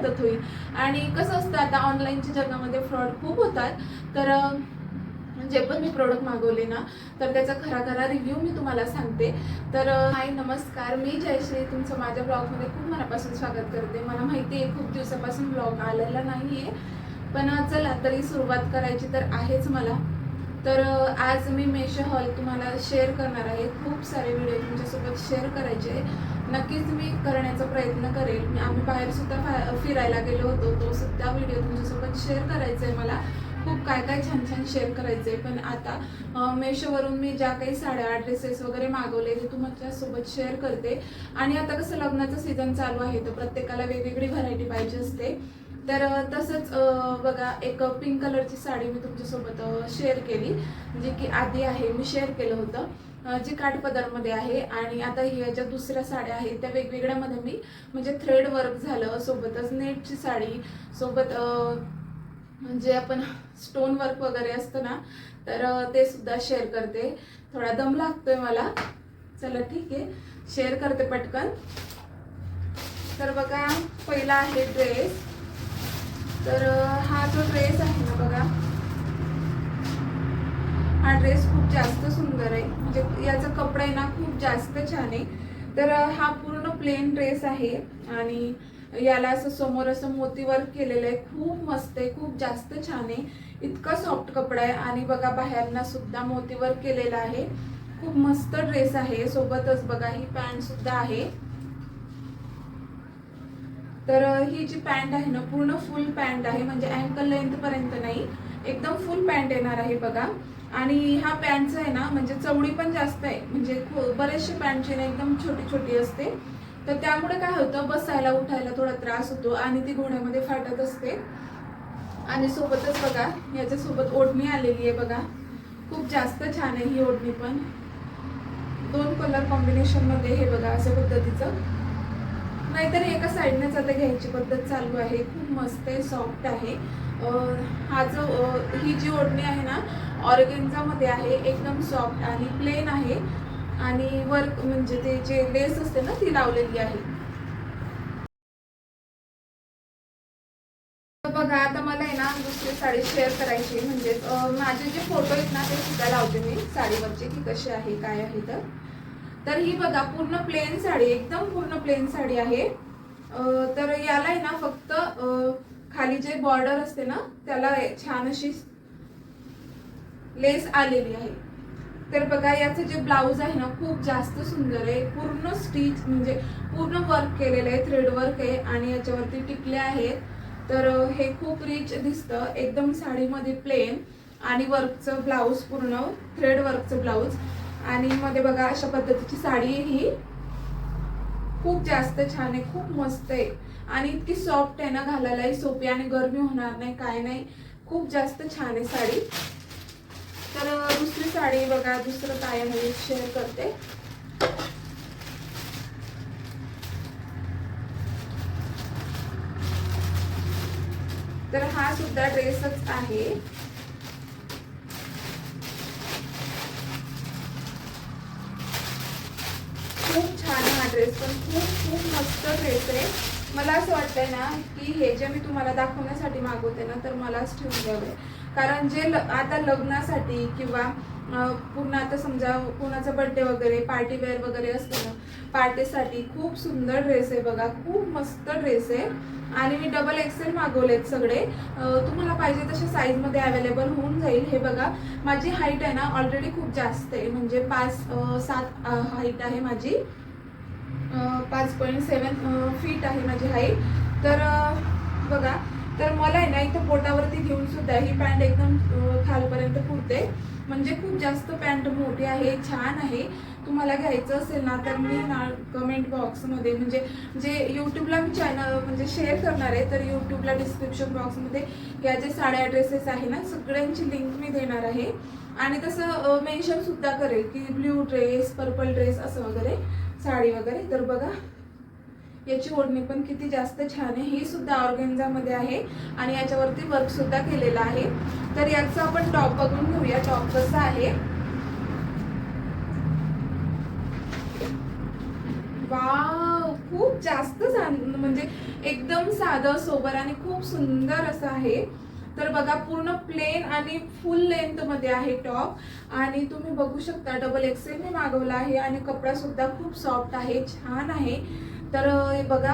मदत होईल. आणि कसं असतं आता ऑनलाईनच्या जगामध्ये फ्रॉड खूप होतात. तर जे पण मी प्रोडक्ट मागवले ना तर त्याचा खरा खरा रिव्ह्यू मी तुम्हाला सांगते. तर हाय नमस्कार. मी जयश्री. तुमचं माझ्या ब्लॉगमध्ये खूप मनापासून स्वागत करते. मला माहिती आहे खूप दिवसापासून ब्लॉग आलेला नाही आहे पण चला तरी सुरुवात करायची तर आहेच मला. तर आज मी मेशो हॉल तुम्हाला शेअर करणार आहे. खूप सारे व्हिडिओ तुमच्यासोबत शेअर करायचे आहे. नक्कीच मी करण्याचा प्रयत्न करेल. आम्ही बाहेर सुद्धा फिरायला गेलो होतो. तो सुद्धा व्हिडिओ तुमच्यासोबत शेअर करायचा आहे मला. खूप काय काय छान छान शेअर करायचे पण आता मेशोवरून मी ज्या काही साड्या ड्रेसेस वगैरे मागवले ते तुमच्यासोबत शेअर करते. आणि आता कसं लग्नाचं सीझन चालू आहे तर प्रत्येकाला वेगवेगळी व्हरायटी पाहिजे असते. तर तसंच बघा एक पिंक कलरची साडी मी तुमच्यासोबत शेअर केली जी की आधी आहे मी शेअर केलं होतं. जी काठपदरमध्ये आहे आणि आता ह्या ज्या दुसऱ्या साड्या आहेत त्या वेगवेगळ्यामध्ये मी म्हणजे थ्रेड वर्क झालं सोबतच नेटची साडी सोबत म्हणजे जे आपण स्टोन वर्क वगैरे असतं ना तर ते सुद्धा शेअर करते. थोडा दम लागतोय मला. चला ठीक आहे. शेअर करते पटकन. तर बघा पहिला आहे ड्रेस तर हा जो ड्रेस आहे ना बघा हा ड्रेस खूप जास्त सुंदर आहे. म्हणजे याचा कपडा आहे ना खूप जास्त छान आहे. तर हा पूर्ण प्लेन ड्रेस आहे आणि याला असं समोर असं मोती वर्क केलेलं आहे. खूप मस्त आहे खूप जास्त छान आहे. इतका सॉफ्ट कपडा आहे आणि बघा बाहेरना सुद्धा मोती वर्क केलेला आहे. खूप मस्त ड्रेस आहे. सोबतच बघा ही पॅन्ट सुद्धा आहे. तर ही जी पॅन्ट आहे ना पूर्ण फुल पॅन्ट आहे. म्हणजे अँकल लेंथ पर्यंत नाही. एकदम फुल पॅन्ट येणार आहे बघा. आणि ह्या पॅन्टचं आहे ना म्हणजे चवडी पण जास्त आहे. म्हणजे बरेचसे पॅन्टचे ना एकदम छोटी छोटी असते. तर त्यामुळे काय होतं बसायला उठायला थोडा त्रास होतो आणि ती घोड्यामध्ये फाटत असते. आणि सोबतच बघा याच्यासोबत ओढणी आलेली आहे बघा. खूप जास्त छान आहे ही ओढणी पण. दोन कलर कॉम्बिनेशनमध्ये हे बघा अशा पद्धतीचं. नाहीतर एका साईडनेच आता घ्यायची पद्धत चालू आहे. खूप मस्त आहे सॉफ्ट आहे. हा जो ही जी ओढणी आहे ना ऑर्गेन्झा मध्ये आहे एकदम सॉफ्ट आणि प्लेन आहे. आणि वर्क म्हणजे ते जे लेस असते ना ती लावलेली आहे. बघा आता मला आहे ना दुसरी साडी शेअर करायची म्हणजे माझे जे फोटो आहेत ना ते सुद्धा लावते मी. साडीवरचे की कसे आहे काय आहे तर. तर ही बघा पूर्ण प्लेन साडी एकदम पूर्ण प्लेन साडी आहे. तर याला आहे ना फक्त आणि खाली जे बॉर्डर असते ना त्याला छान अशी लेस आलेली आहे. तर बघा याचं जे ब्लाऊज आहे ना खूप जास्त सुंदर आहे. पूर्ण स्टिच म्हणजे पूर्ण वर्क केलेलं आहे थ्रेड वर्क आहे आणि याच्यावरती टिकले आहेत. तर हे खूप रिच दिसतं. एकदम साडीमध्ये प्लेन आणि वर्कचं ब्लाऊज पूर्ण थ्रेड वर्कचं ब्लाऊज आणि मध्ये बघा अशा पद्धतीची साडी ही. खूप जास्त छान आहे खूप मस्त आहे. आणि इतकी सॉफ्ट आहे ना घालायलाही सोपी आणि गरमी होणार नाही काय नाही. खूप जास्त छान आहे साडी. तर दुसरी साडी बघा दुसरं काय आहे शेअर करते. तर हा सुद्धा ड्रेसच आहे खूप छान आहे हा ड्रेस पण खूप खूप मस्त ड्रेस आहे. मला असं वाटतंय ना की हे जे मी तुम्हाला दाखवण्यासाठी मागवते ना तर मलाच ठेवून द्यावे. कारण जे ल आता लग्नासाठी किंवा पूर्ण आता समजा कोणाचा बर्थडे वगैरे पार्टी वेअर वगैरे असतो ना पार्टीसाठी खूप सुंदर ड्रेस आहे बघा. खूप मस्त ड्रेस आहे. आणि मी डबल एक्सेल मागवलेत सगळे. तुम्हाला पाहिजे तशा साईजमध्ये अवेलेबल होऊन जाईल. हे बघा माझी हाईट आहे ना ऑलरेडी खूप जास्त आहे. म्हणजे पाच सात हाईट आहे माझी. पाच पॉईंट सेवन फीट आहे माझी हाईट तर बघा तर मला आहे ना इथं पोटावरती घेऊन सुद्धा ही पॅन्ट एकदम खालपर्यंत पुरते. म्हणजे खूप जास्त पॅन्ट मोठी आहे छान आहे. तुम्हाला घ्यायचं असेल ना तर मी ना कमेंट बॉक्समध्ये म्हणजे जे यूट्यूबला मी चॅनल म्हणजे शेअर करणार आहे तर यूट्यूबला डिस्क्रिप्शन बॉक्समध्ये या जे साड्या ड्रेसेस आहे ना सगळ्यांची लिंक मी देणार आहे. आणि तसं मेन्शनसुद्धा करेल की ब्ल्यू ड्रेस पर्पल ड्रेस असं वगैरे. साडी वगैरे. तर बघा याची ओढणी पण किती जास्त छान आहे. ही सुद्धा ऑर्गेन्झामध्ये आहे आणि याच्यावरती वर्क सुद्धा केलेलं आहे. तर याचं आपण टॉप बघून घेऊया. टॉप कसा आहे? वाव खूप जास्त म्हणजे एकदम साधं सोबर आणि खूप सुंदर असं आहे. तर बघा पूर्ण प्लेन आणि फुल लेंथमध्ये आहे टॉप आणि तुम्ही बघू शकता डबल एक्सेल मी मागवला आहे आणि कपडा सुद्धा खूप सॉफ्ट आहे छान आहे. तर बघा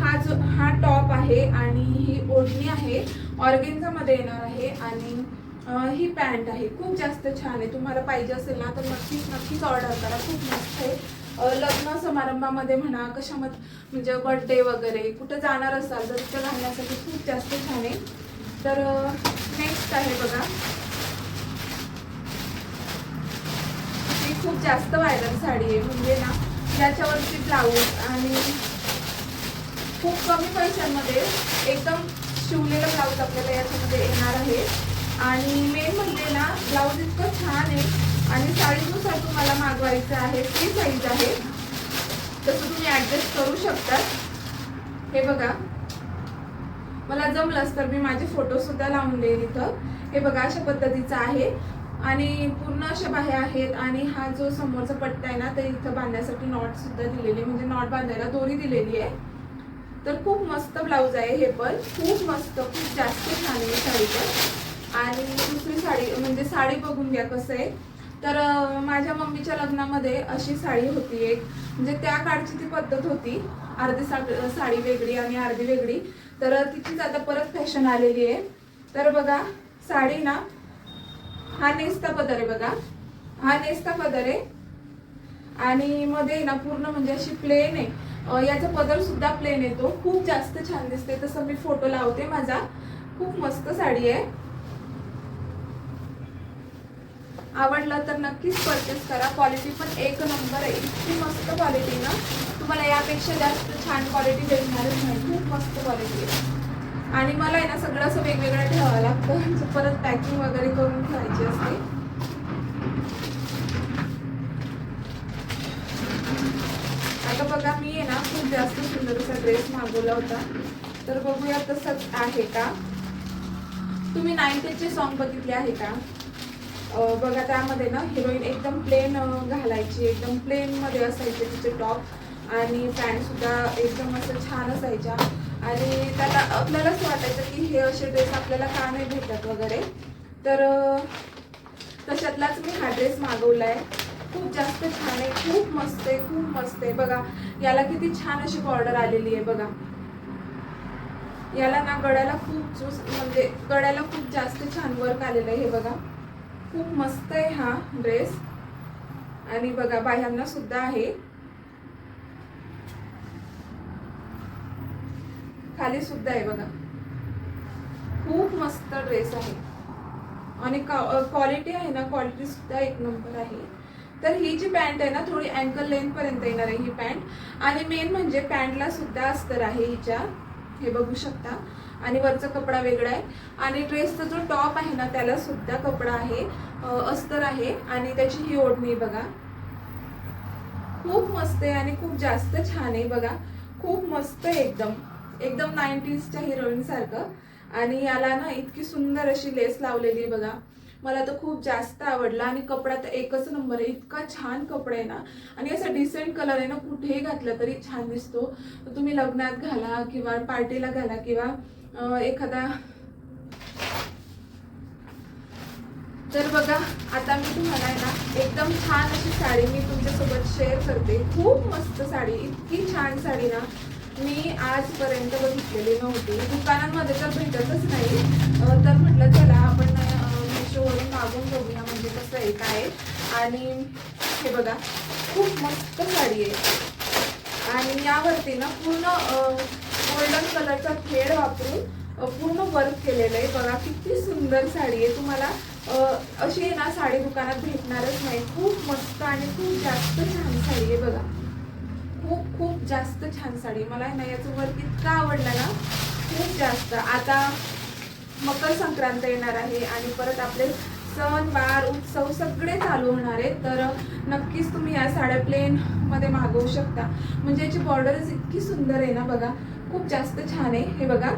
हा जो हा टॉप आहे आणि ही ओढणी आहे ऑर्गेन्झामध्ये येणार आहे आणि ही पॅन्ट आहे. खूप जास्त छान आहे. तुम्हाला पाहिजे असेल ना तर नक्कीच नक्कीच ऑर्डर करा. खूप मस्त आहे. लग्न समारंभामध्ये म्हणा कशामध्ये म्हणजे बर्थडे वगैरे कुठं जाणार असाल तर तिथं घालण्यासाठी खूप जास्त तर नेक्स्ट आहे बघा. ही खूप जास्त व्हायरल साडी आहे म्हणजे ना याच्यावरती ब्लाऊज आणि खूप कमी पैशांमध्ये एकदम शिवलेला ब्लाऊज आपल्याला याच्यामध्ये येणार आहे. आणि मेन म्हणजे ना ब्लाऊज इतकं छान आहे. आणि साडीनुसार तुम्हाला मागवायचं आहे ती साईज आहे. तसं तुम्ही ॲडजस्ट करू शकता. हे बघा. मला जमलंच तर मी माझे फोटो सुद्धा लावून देईन इथं. हे बघा अशा पद्धतीचं आहे. आणि पूर्ण अशा बाह्या आहेत. आणि हा जो समोरचा पट्टा आहे ना तर इथं बांधण्यासाठी नॉट सुद्धा दिलेली म्हणजे नॉट बांधायला दोरी दिलेली आहे. तर खूप मस्त ब्लाऊज आहे हे पण. खूप मस्त खूप जास्त छान आहे साडी पण. आणि दुसरी साडी म्हणजे साडी बघून घ्या कसं आहे. तर माझ्या मम्मीच्या लग्नामध्ये अशी साडी होती एक. म्हणजे त्या काळची ती पद्धत होती. अर्धी सा- साडी वेगळी आणि अर्धी वेगळी. तर तिचीच आता परत फॅशन आलेली आहे. तर बघा साडी ना हा नेसता पदर आहे बघा. हा नेसता पदर आहे. आणि मध्ये ना पूर्ण म्हणजे अशी प्लेन आहे. याचा पदर सुद्धा प्लेन येतो खूप जास्त छान दिसते तसं मी फोटो लावते माझा. खूप मस्त साडी आहे. आवडलं तर नक्कीच परचेस करा. क्वालिटी पण एक नंबर आहे. इतकी मस्त क्वालिटी ना. तुम्हाला यापेक्षा जास्त छान क्वालिटी भेटणारच नाही खूप मस्त क्वालिटी आहे. आणि मला आहे ना सगळं असं वेगवेगळं ठेवावं लागतं. म्हणजे परत पॅकिंग वगैरे करून ठेवायची असते. आता बघा मी आहे ना खूप जास्त सुंदर असा ड्रेस मागवला होता. तर बघूया तसंच आहे का? तुम्ही नाईन्टीचे सॉन्ग बघितले आहे का? बघा त्यामध्ये ना हिरोईन एकदम प्लेन घालायची एकदम प्लेन मध्ये असायचे तिचे टॉप आणि पॅन्ट सुद्धा एकदम असं छान असायच्या. आणि त्याला आपल्याला असं वाटायचं की हे असे ड्रेस आपल्याला का नाही भेटत वगैरे. तर तशातलाच मी हा ड्रेस मागवलाय. खूप जास्त छान आहे खूप मस्त आहे खूप मस्त आहे. बघा याला किती छान अशी बॉर्डर आलेली आहे बघा. याला ना गळ्याला खूप चूस म्हणजे गळ्याला खूप जास्त छान वर्क आलेलं आहे हे बघा. खूप मस्त आहे हा ड्रेस आणि बघा बाह्यांना सुद्धा आहे. खाली सुद्धा आहे बघा. खूप मस्त ड्रेस आहे. आणि क्वालिटी आहे ना क्वालिटी सुद्धा एक नंबर आहे. तर ही जी पॅन्ट आहे ना थोडी अँकल लेंथ पर्यंत येणार आहे ही पॅन्ट आणि मेन म्हणजे पॅन्टला सुद्धा अस्तर आहे हिच्या. हे बघू शकता. आणि वरचा कपडा वेगळा आहे. आणि ड्रेसचा जो टॉप आहे ना त्याला सुद्धा कपडा आहे. अस्तर आहे आणि त्याची ही ओढणी बघा. खूप मस्त आहे आणि खूप जास्त छान आहे बघा. खूप मस्त आहे एकदम. एकदम नाईन्टीजच्या हिरोईन सारखं. आणि याला ना इतकी सुंदर अशी लेस लावलेली बघा. मला तर खूप जास्त आवडला आणि कपडा तर एकच नंबर आहे. इतका छान कपडा आहे ना. आणि असा डिसेंट कलर आहे ना कुठेही घातला तरी छान दिसतो. तुम्ही लग्नात घाला किंवा पार्टीला घाला किंवा एखादा तर बघा आता मी तुम्हाला आहे ना एकदम छान अशी साडी मी तुमच्यासोबत शेअर करते. खूप मस्त साडी इतकी छान साडी ना मी आजपर्यंत बघितलेली नव्हती. दुकानांमध्ये तर भेटतच नाही. तर म्हटलं चला आपण मिशोवरून मागून बघूया म्हणजे कसं आहे काय आहे. आणि हे बघा खूप मस्त साडी आहे. आणि यावरती ना पूर्ण गोल्डन कलरचा थ्रेड वापरून पूर्ण वर्क केलेलं आहे. बघा किती सुंदर साडी आहे. तुम्हाला अशी आहे ना साडी दुकानात भेटणारच नाही. खूप मस्त आणि खूप जास्त छान साडी आहे बघा. खूप खूप जास्त छान साडी आहे. मला ना याचं वर्क इतका आवडला ना खूप जास्त. आता मकर संक्रांत येणार आहे आणि परत आपले सण वार उत्सव सगळे चालू होणार आहेत. तर नक्कीच तुम्ही या साड्या प्लेनमध्ये मागवू शकता. म्हणजे याची बॉर्डरच इतकी सुंदर आहे ना बघा. खूप जास्त छान आहे. हे बघा.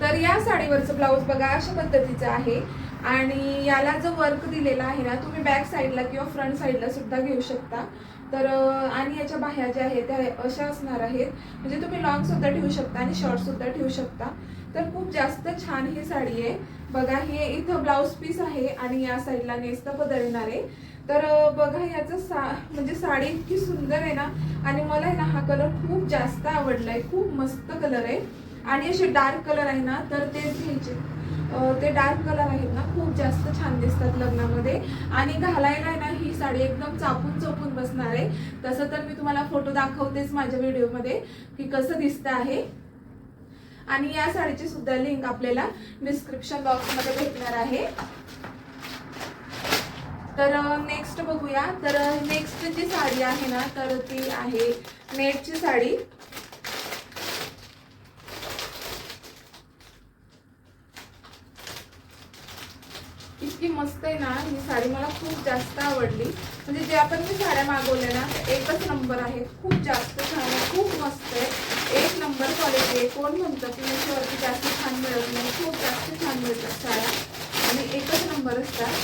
तर या साडीवरचं ब्लाऊज बघा अशा पद्धतीचं आहे. आणि याला जो वर्क दिलेला आहे ना तुम्ही बॅक साईडला किंवा फ्रंट साईडला सुद्धा घेऊ शकता. तर आणि याच्या बाह्या ज्या आहेत त्या अशा असणार आहेत. म्हणजे तुम्ही लॉंग सुद्धा ठेवू शकता आणि शॉर्ट सुद्धा ठेवू शकता. तर खूप जास्त छान ही साडी आहे. बघा हे इथं ब्लाऊज पीस आहे आणि या साईडला नेस्त बदलणार आहे. तर बघा याचं सा म्हणजे साडी इतकी सुंदर आहे ना. आणि मला आहे ना हा कलर खूप जास्त आवडला आहे खूप मस्त कलर आहे. आणि असे डार्क कलर आहे ना तर तेच घ्यायचे. ते डार्क कलर आहेत ना खूप जास्त छान दिसतात लग्नामध्ये. आणि घालायला आहे ना ही साडी एकदम चापून चोपून बसणार आहे. तसं तर मी तुम्हाला फोटो दाखवतेच माझ्या व्हिडिओमध्ये की कसं दिसतं आहे. आणि या साडीची सुद्धा लिंक आपल्याला डिस्क्रिप्शन बॉक्समध्ये भेटणार आहे. तर नेक्स्ट बघूया. तर नेक्स्ट जी साडी आहे ना तर ती आहे नेटची साडी. इतकी मस्त आहे ना ही साडी मला खूप जास्त आवडली. म्हणजे जे आपण मी साड्या मागवल्या ना त्या एकच नंबर आहे खूप जास्त छान आहे खूप मस्त आहे. एक नंबर क्वालिटी आहे. कोण म्हणतं की मिशोवरती जास्त छान मिळत नाही? खूप जास्त छान मिळतात साड्या. आणि एकच नंबर असतात.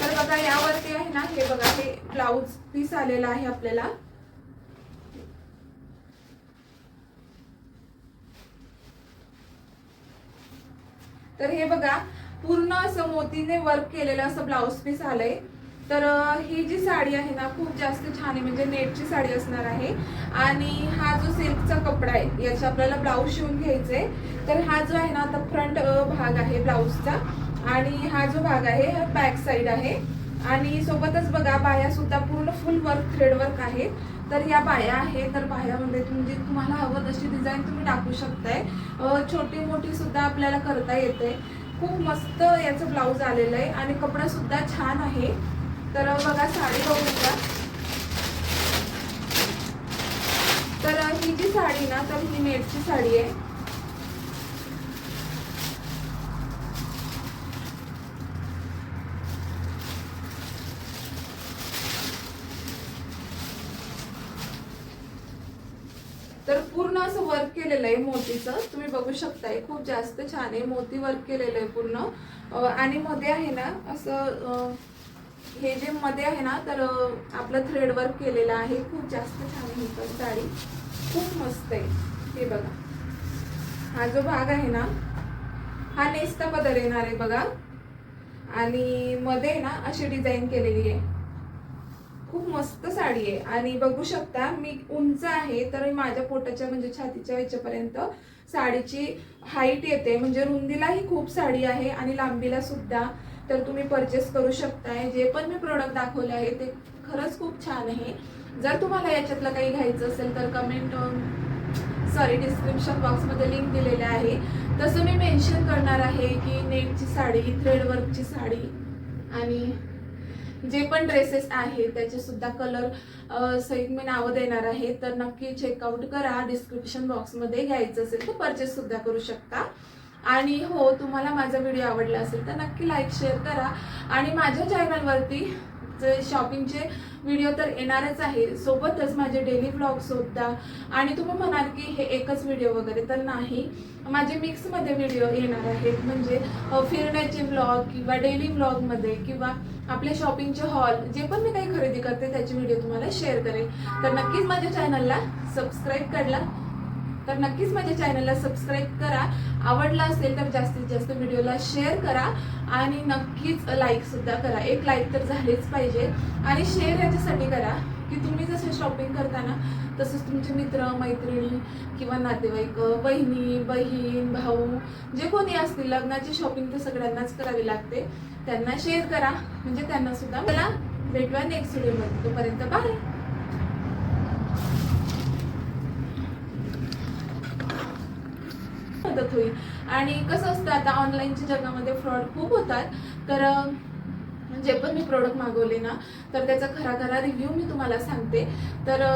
तर बघा यावरती आहे ना हे बघा हे ब्लाऊज पीस आलेला आहे आपल्याला. तर हे बघा पूर्ण असं मोतीने वर्क केलेलं असं ब्लाऊज पीस आलंय. तर ही जी साडी आहे ना खूप जास्त छान आहे. म्हणजे नेटची साडी असणार आहे. आणि हा जो सिल्कचा कपडा आहे याचा आपल्याला ब्लाऊज शिवून घ्यायचे तर हा जो आहे ना आता फ्रंट भाग आहे ब्लाऊजचा आणि हा जो भाग आहे हा बॅक साईड आहे. आणि सोबतच बघा बाया सुद्धा पूर्ण फुल वर्क थ्रेड वर्क आहे. तर या बाया आहे तर बायामध्ये म्हणजे तुम्हाला हवं तशी डिझाईन तुम्ही टाकू शकताय. छोटी मोठी सुद्धा आपल्याला करता येते. खूप मस्त याचं ब्लाऊज आलेलं आहे. आणि कपडा सुद्धा छान आहे. तर बघा साडी बघूया तर ही जी साडी ना तर ही नेटची साडी आहे. तर पूर्ण असं वर्क केलेलं आहे मोतीचं. तुम्ही बघू शकताय खूप जास्त छान आहे मोती वर्क केलेलं आहे पूर्ण. आणि मध्ये आहे ना असं हे जे मध्ये आहे ना तर आपलं थ्रेड वर्क केलेलं आहे. खूप जास्त छान आहे पण साडी. खूप मस्त आहे. हे बघा. हा जो भाग आहे ना हा नेस्ता बदल येणार आहे बघा. आणि मध्ये ना अशी डिझाईन केलेली आहे. खूप मस्त साडी आहे. आणि बघू शकता मी उंच आहे तर माझ्या पोटाच्या म्हणजे छातीच्या याच्यापर्यंत साडीची हाईट येते. म्हणजे रुंदीलाही खूप साडी आहे आणि लांबीला सुद्धा. तर तुम्ही परचेस करू शकताय. जे पण मी प्रोडक्ट दाखवले आहे ते खरंच खूप छान आहे. जर तुम्हाला याच्यातलं काही घ्यायचं असेल तर कमेंट सॉरी डिस्क्रिप्शन बॉक्समध्ये लिंक दिलेले आहे. तसं मी मेन्शन करणार आहे की नेटची साडी थ्रेडवर्कची साडी आणि जे पण ड्रेसेस आहेत त्याचे सुद्धा कलर सहित मी नावं देणार आहे तर नक्की चेकआउट करा. डिस्क्रिप्शन बॉक्समध्ये घ्यायचं असेल तर परचेस सुद्धा करू शकता. आणि हो तुम्हाला माझा व्हिडिओ आवडला असेल तर नक्की लाईक शेअर करा. आणि माझ्या चॅनलवरती जे शॉपिंगचे व्हिडिओ तर येणारच आहे. सोबतच माझे डेली ब्लॉग सुद्धा. आणि तुम्ही म्हणाल की हे एकच व्हिडिओ वगैरे तर नाही. माझे मिक्समध्ये व्हिडिओ येणार आहेत. म्हणजे फिरण्याचे ब्लॉग किंवा डेली ब्लॉगमध्ये किंवा आपले शॉपिंगचे हॉल जे पण मी काही खरेदी करते त्याचे व्हिडिओ तुम्हाला शेअर करेल तर नक्कीच माझ्या चॅनलला सबस्क्राईब करला तर नक्कीच माझ्या चॅनलला सबस्क्राईब करा. आवडला असेल तर जास्तीत जास्त व्हिडिओला शेअर करा आणि नक्कीच लाईकसुद्धा करा. एक लाईक तर झालीच पाहिजे. आणि शेअर याच्यासाठी करा की तुम्ही जसं शॉपिंग करताना तसंच तुमचे मित्र मैत्रिणी किंवा नातेवाईक बहिणी बहीण भाऊ जे कोणी असतील लग्नाची शॉपिंग तर सगळ्यांनाच करावी लागते. त्यांना शेअर करा. म्हणजे त्यांना सुद्धा मला भेटवा नेक्स्ट व्हिडिओमध्ये तोपर्यंत बाय मदत होईल. आणि कसं असतं आता ऑनलाईनच्या जगामध्ये फ्रॉड खूप होतात. तर जे पण मी प्रोडक्ट मागवले ना तर त्याचा खरा खरा रिव्ह्यू मी तुम्हाला सांगते. तर